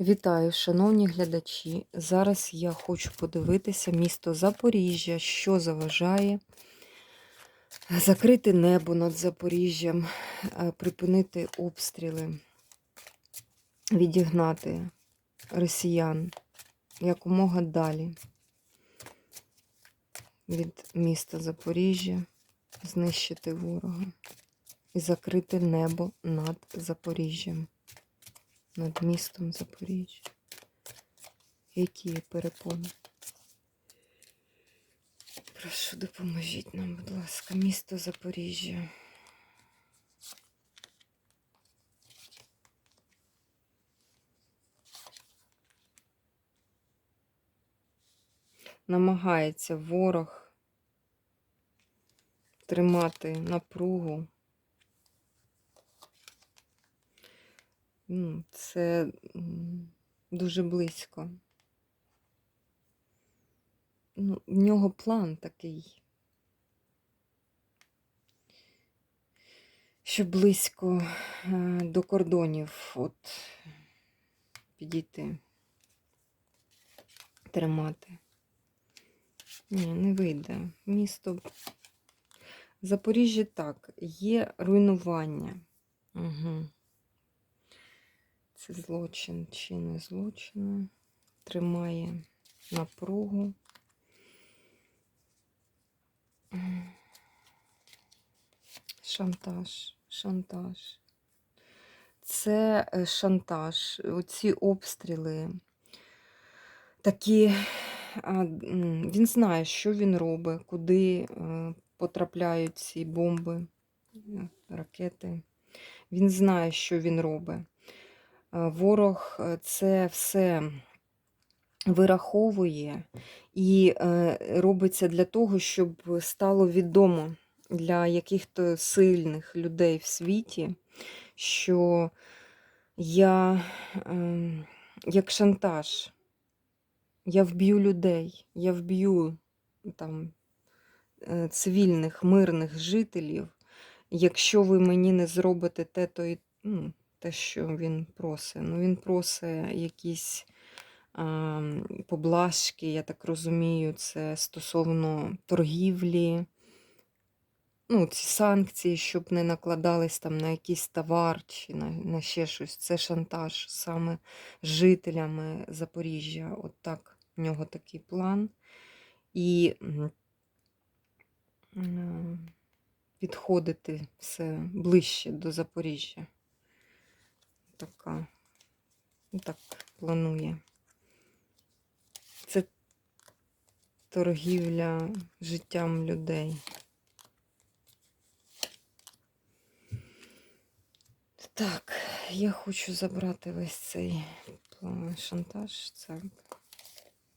Вітаю, шановні глядачі. Зараз я хочу подивитися місто Запоріжжя, що заважає закрити небо над Запоріжжям, е, припинити обстріли, відігнати росіян якомога далі від міста Запоріжжя, знищити ворога і закрити небо над Запоріжжям над містом Запоріжжя. Які є перепони? Прошу, допоможіть нам, будь ласка, місто Запоріжжя. Намагається ворог тримати напругу. Ну, Це дуже близько. Ну, В нього план такий, що близько е, до кордонів от підійти, тримати. Ні, не вийде. Місто Запоріжжя так, є руйнування. Угу. Це злочин чи не злочин. Тримає напругу. Шантаж, шантаж. Це е, шантаж. Оці обстріли такі. Він знає, що він робить, куди е, потрапляють ці бомби, е, ракети. Він знає, що він робить. Ворог це все вираховує і робиться для того, щоб стало відомо для яких-то сильних людей в світі, що я ем, як шантаж, я вб'ю людей, я вб'ю там е, цивільних, мирних жителів, якщо ви мені не зробите те, то і. Ну, те, що він просить. Ну, Він просить якісь а, поблажки, я так розумію, це стосовно торгівлі, ну, ці санкції, щоб не накладались там на якийсь товар чи на, на ще щось. Це шантаж саме жителями Запоріжжя. От так в нього такий план. І підходити все ближче до Запоріжжя така. Ну, так планує. Це торгівля життям людей. Так, я хочу забрати весь цей шантаж. Це,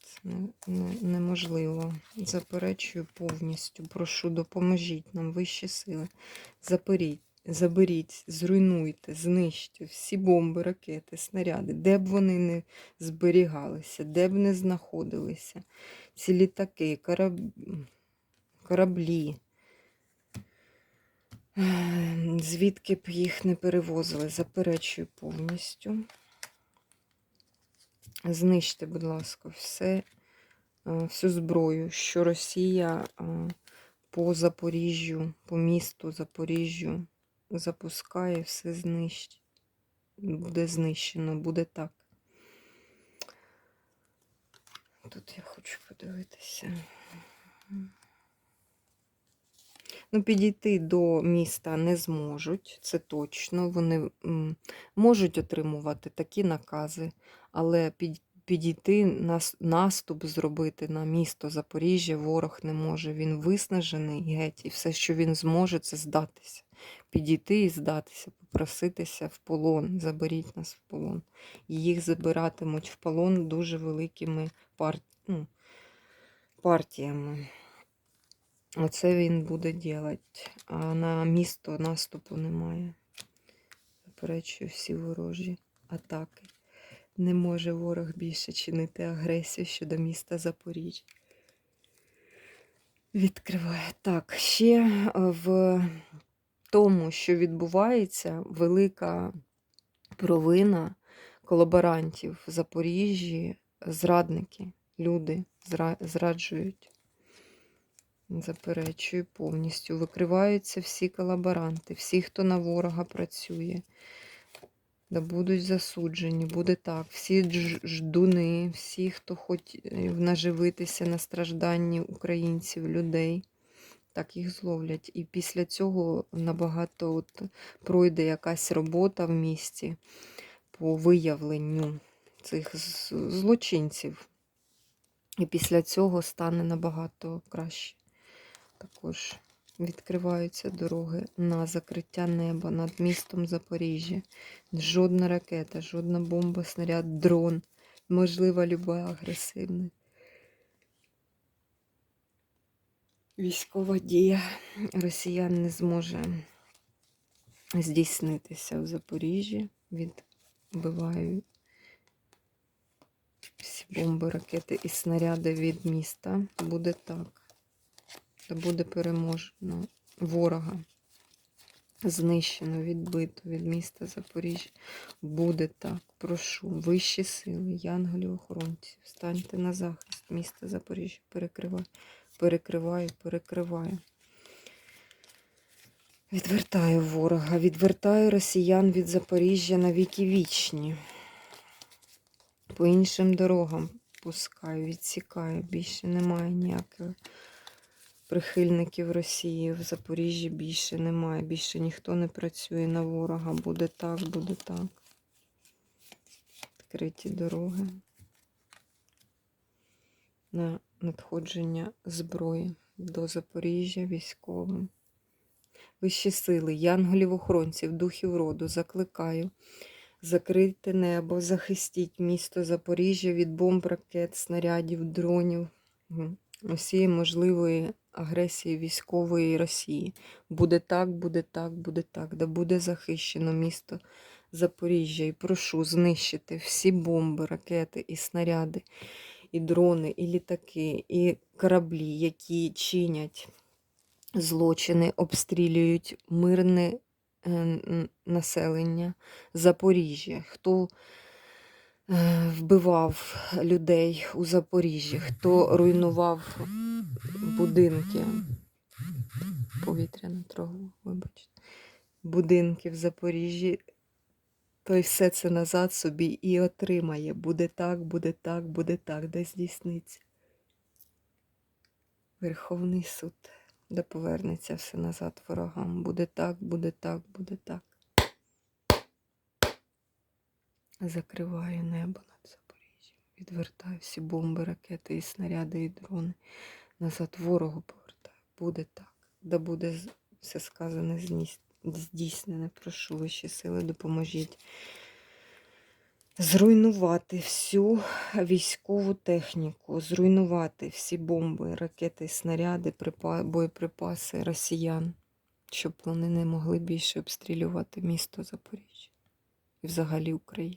це не, не, неможливо. Заперечую повністю. Прошу, допоможіть нам вищі сили. Заперіть. Заберіть, зруйнуйте, знищте всі бомби, ракети, снаряди, де б вони не зберігалися, де б не знаходилися, ці літаки, кораб... кораблі, звідки б їх не перевозили, заперечую повністю. Знищте, будь ласка, все, всю зброю, що Росія по Запоріжжю, по місту Запоріжжю запускає, все знищить. Буде знищено, буде так. Тут я хочу подивитися. Ну, підійти до міста не зможуть, це точно. Вони можуть отримувати такі накази, але під підійти, наступ зробити на місто Запоріжжя ворог не може. Він виснажений геть, і все, що він зможе, це здатися. Підійти і здатися, попроситися в полон, заберіть нас в полон. І їх забиратимуть в полон дуже великими пар... ну, партіями. Оце він буде робити. А на місто наступу немає. Заперечую всі ворожі атаки. Не може ворог більше чинити агресію щодо міста Запоріжжя. Відкриває. Так, ще е, в тому, що відбувається, велика провина колаборантів в Запоріжжі, зрадники, люди зраджують. Заперечую повністю. Викриваються всі колаборанти, всі, хто на ворога працює. Да будуть засуджені, буде так. Всі ждуни, всі, хто хоч е, наживитися на стражданні українців, людей, так їх зловлять. І після цього набагато от пройде якась робота в місті по виявленню цих злочинців. І після цього стане набагато краще. Також відкриваються дороги на закриття неба над містом Запоріжжя. Жодна ракета, жодна бомба, снаряд, дрон. Можлива люба агресивна. Військова дія росіян не зможе здійснитися в Запоріжжі. Відбивають всі бомби, ракети і снаряди від міста. Буде так. Та буде переможено ворога. Знищено, відбито від міста Запоріжжя. Буде так. Прошу, вищі сили, янголів охоронців, станьте на захист міста Запоріжжя. Перекриваю, перекриваю, перекриваю. Відвертаю ворога, відвертаю росіян від Запоріжжя на віки вічні. По іншим дорогам пускаю, відсікаю. Більше немає ніяких прихильників Росії. В Запоріжжі більше немає. Більше ніхто не працює на ворога. Буде так, буде так. Відкриті дороги. На надходження зброї до Запоріжжя військовим. Вищі сили, янголів-охоронців, духів роду, закликаю. Закрийте небо, захистіть місто Запоріжжя від бомб, ракет, снарядів, дронів, усієї можливої агресії військової Росії. Буде так, буде так, буде так, да буде захищено місто Запоріжжя. І прошу знищити всі бомби, ракети і снаряди, і дрони, і літаки, і кораблі, які чинять злочини, обстрілюють мирне е, населення Запоріжжя, хто вбивав людей у Запоріжжі, хто руйнував будинки. Повітряна тривога, вибачте. Будинки в Запоріжжі, той все це назад собі і отримає. Буде так, буде так, буде так, де здійсниться. Верховний суд, де повернеться все назад ворогам. Буде так, буде так, буде так. Закриваю небо над Запоріжжям. Відвертаю всі бомби, ракети і снаряди, і дрони. Назад ворогу повертаю. Буде так. Да буде все сказане здійснене. Прошу вищі сили, допоможіть. Зруйнувати всю військову техніку, зруйнувати всі бомби, ракети, снаряди, боєприпаси росіян, щоб вони не могли більше обстрілювати місто Запоріжжя і взагалі Україну.